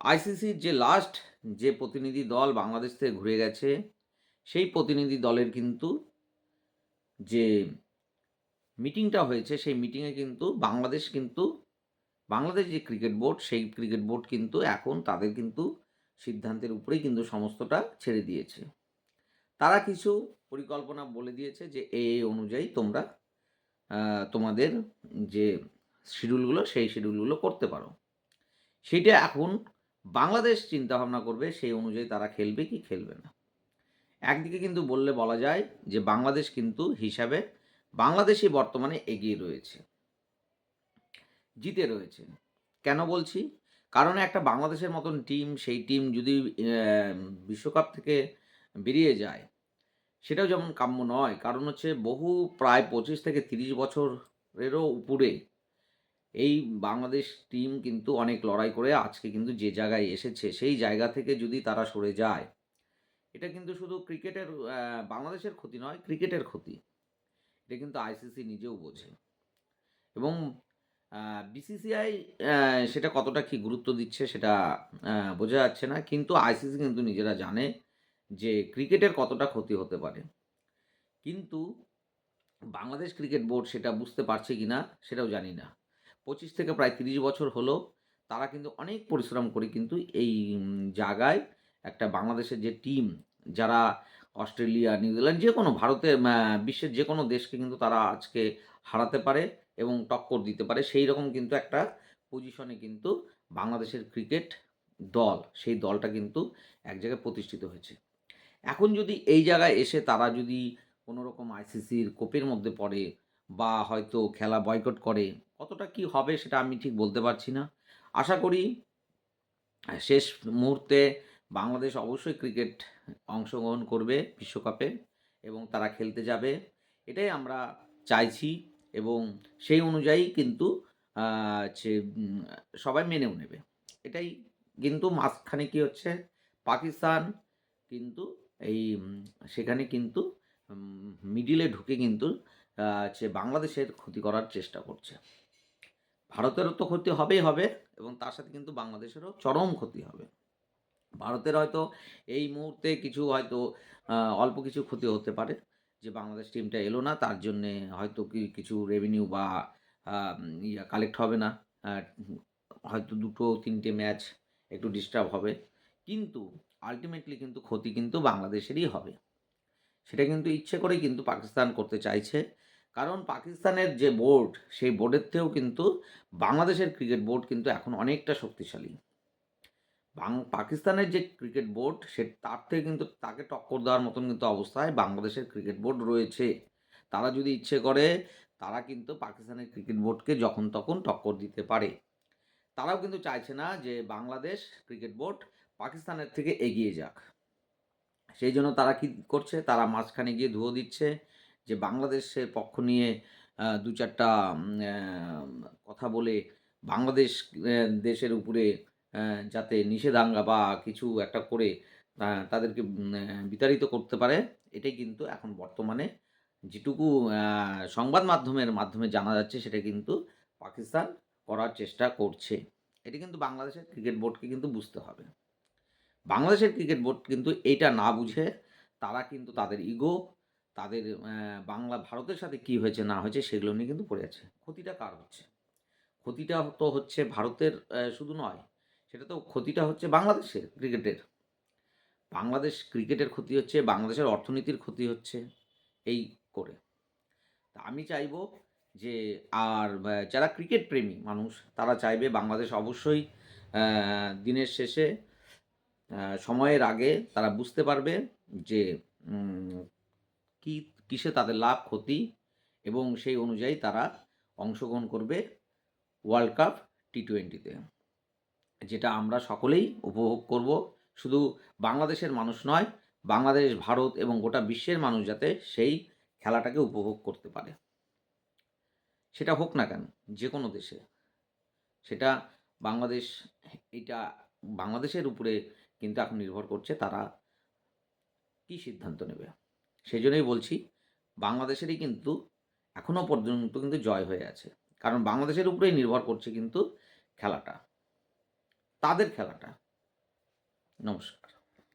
আইসিসির যে লাস্ট যে প্রতিনিধি দল বাংলাদেশ থেকে ঘুরে গেছে, সেই প্রতিনিধি দলের কিন্তু যে মিটিংটা হয়েছে, সেই মিটিংয়ে কিন্তু বাংলাদেশ কিন্তু, বাংলাদেশ যে ক্রিকেট বোর্ড সেই ক্রিকেট বোর্ড কিন্তু এখন তাদের কিন্তু সিদ্ধান্তের উপরেই কিন্তু সমস্তটা ছেড়ে দিয়েছে। তারা কিছু পরিকল্পনা বলে দিয়েছে যে এই অনুযায়ী তোমরা তোমাদের যে শিডিউলগুলো সেই শিডিউলগুলো করতে পারো। সেইটা এখন বাংলাদেশ চিন্তা ভাবনা করবে সেই অনুযায়ী তারা খেলবে কি খেলবে না। একদিকে কিন্তু বললে বলা যায় যে বাংলাদেশ কিন্তু হিসাবে বাংলাদেশই বর্তমানে এগিয়ে রয়েছে, জিতে রয়েছে। কেন বলছি? কারণ একটা বাংলাদেশের মতন টিম সেই টিম যদি বিশ্বকাপ থেকে বেরিয়ে যায়, সেটাও যেমন কাম্য নয়। কারণ হচ্ছে বহু, প্রায় পঁচিশ থেকে তিরিশ বছরেরও উপরে এই বাংলাদেশ টিম কিন্তু অনেক লড়াই করে আজকে কিন্তু যে জায়গায় এসেছে, সেই জায়গা থেকে যদি তারা সরে যায়, এটা কিন্তু শুধু ক্রিকেটের বাংলাদেশের ক্ষতি নয়, ক্রিকেটের ক্ষতি। এটা কিন্তু আইসিসি নিজেও বোঝে। এবং বিসিসিআই সেটা কতটা কি গুরুত্ব দিচ্ছে সেটা বোঝা যাচ্ছে না। কিন্তু আইসিসি কিন্তু নিজেরা জানে যে ক্রিকেটের কতটা ক্ষতি হতে পারে। কিন্তু বাংলাদেশ ক্রিকেট বোর্ড সেটা বুঝতে পারছে কি না সেটাও জানি না। পঁচিশ থেকে প্রায় তিরিশ বছর হলো তারা কিন্তু অনেক পরিশ্রম করে কিন্তু এই জায়গায় একটা বাংলাদেশের যে টিম যারা অস্ট্রেলিয়া নিউজিল্যান্ড যে কোনো ভারতের বিশ্বের যে কোনো দেশকে কিন্তু তারা আজকে হারাতে পারে এবং টক্কর দিতে পারে। সেই রকম কিন্তু একটা পজিশনে কিন্তু বাংলাদেশের ক্রিকেট দল, সেই দলটা কিন্তু এক জায়গায় প্রতিষ্ঠিত হয়েছে। এখন যদি এই জায়গায় এসে তারা যদি কোনো রকম আইসিসির কোপের মধ্যে পড়ে বা হয়তো খেলা বয়কট করে, কতটা কি হবে সেটা আমি ঠিক বলতে পারছি না। আশা করি শেষ মুহূর্তে বাংলাদেশ অবশ্যই ক্রিকেট অংশগ্রহণ করবে বিশ্বকাপে এবং তারা খেলতে যাবে। এটাই আমরা চাইছি এবং সেই অনুযায়ী কিন্তু সবাই মেনেও নেবে। এটাই কিন্তু মাঝখানে কি হচ্ছে? পাকিস্তান কিন্তু এই সেখানে কিন্তু মিডিলে ঢুকে কিন্তু হচ্ছে বাংলাদেশের ক্ষতি করার চেষ্টা করছে। ভারতেরও তো ক্ষতি হবেই হবে এবং তার সাথে কিন্তু বাংলাদেশেরও চরম ক্ষতি হবে। ভারতের হয়তো এই মুহূর্তে কিছু হয়তো অল্প কিছু ক্ষতি হতে পারে যে বাংলাদেশ টিমটা এলো না, তার জন্যে হয়তো কি কিছু রেভিনিউ বা ইয়া কালেক্ট হবে না। হয়তো দুটো, তিনটে ম্যাচ একটু ডিস্টার্ব হবে। কিন্তু আলটিমেটলি কিন্তু ক্ষতি কিন্তু বাংলাদেশেরই হবে। সেটা কিন্তু ইচ্ছে করেই কিন্তু পাকিস্তান করতে চাইছে। কারণ পাকিস্তানের যে বোর্ড, সেই বোর্ডের থেকেও কিন্তু বাংলাদেশের ক্রিকেট বোর্ড কিন্তু এখন অনেকটা শক্তিশালী। বাং, পাকিস্তানের যে ক্রিকেট বোর্ড, সে তার থেকে কিন্তু তাকে টক্কর দেওয়ার মতন কিন্তু অবস্থায় বাংলাদেশের ক্রিকেট বোর্ড রয়েছে। তারা যদি ইচ্ছে করে, তারা কিন্তু পাকিস্তানের ক্রিকেট বোর্ডকে যখন তখন টক্কর দিতে পারে। তারাও কিন্তু চাইছে না যে বাংলাদেশ ক্রিকেট বোর্ড পাকিস্তানের থেকে এগিয়ে যাক। সেই জন্য তারা কি করছে? তারা মাঝখানে গিয়ে ধুয়ো দিচ্ছে যে বাংলাদেশের পক্ষ নিয়ে দু চারটা কথা বলে বাংলাদেশ দেশের উপরে যাতে নিষেধাজ্ঞা বা কিছু একটা করে তাদেরকে বিতাড়িত করতে পারে, এটাই কিন্তু এখন বর্তমানে যেটুকু সংবাদ মাধ্যমের মাধ্যমে জানা যাচ্ছে সেটা কিন্তু পাকিস্তান করার চেষ্টা করছে। এটি কিন্তু বাংলাদেশের ক্রিকেট বোর্ডকে কিন্তু বুঝতে হবে। বাংলাদেশের ক্রিকেট বোর্ড কিন্তু এইটা না বুঝে তারা কিন্তু তাদের ইগো তাদের বাংলা ভারতের সাথে কি হয়েছে, না হয়েছে সেগুলো নিয়ে কিন্তু পড়ে আছে। ক্ষতিটা কার হচ্ছে? ক্ষতিটা তো হচ্ছে ভারতের শুধু নয়, সেটা তো ক্ষতিটা হচ্ছে বাংলাদেশের ক্রিকেটের। বাংলাদেশ ক্রিকেটের ক্ষতি হচ্ছে, বাংলাদেশের অর্থনীতির ক্ষতি হচ্ছে এই করে। তা আমি চাইব যে, আর যারা ক্রিকেট প্রেমী মানুষ, তারা চাইবে বাংলাদেশ অবশ্যই দিনের শেষে সময়ের আগে তারা বুঝতে পারবে যে কি, কিসে তাদের লাভ ক্ষতি এবং সেই অনুযায়ী তারা অংশগ্রহণ করবে ওয়ার্ল্ড কাপ টি টোয়েন্টিতে যেটা আমরা সকলেই উপভোগ করব। শুধু বাংলাদেশের মানুষ নয়, বাংলাদেশ, ভারত এবং গোটা বিশ্বের মানুষ যাতে সেই খেলাটাকে উপভোগ করতে পারে। সেটা হোক না কেন যে কোনো দেশে। সেটা বাংলাদেশ, এটা বাংলাদেশের উপরে কিন্তু এখন নির্ভর করছে তারা কি সিদ্ধান্ত নেবে। সেই জন্যই বলছি, বাংলাদেশেরই কিন্তু এখনও পর্যন্ত কিন্তু জয় হয়ে আছে। কারণ বাংলাদেশের উপরেই নির্ভর করছে কিন্তু খেলাটা। তাদের খেলাটা। নমস্কার।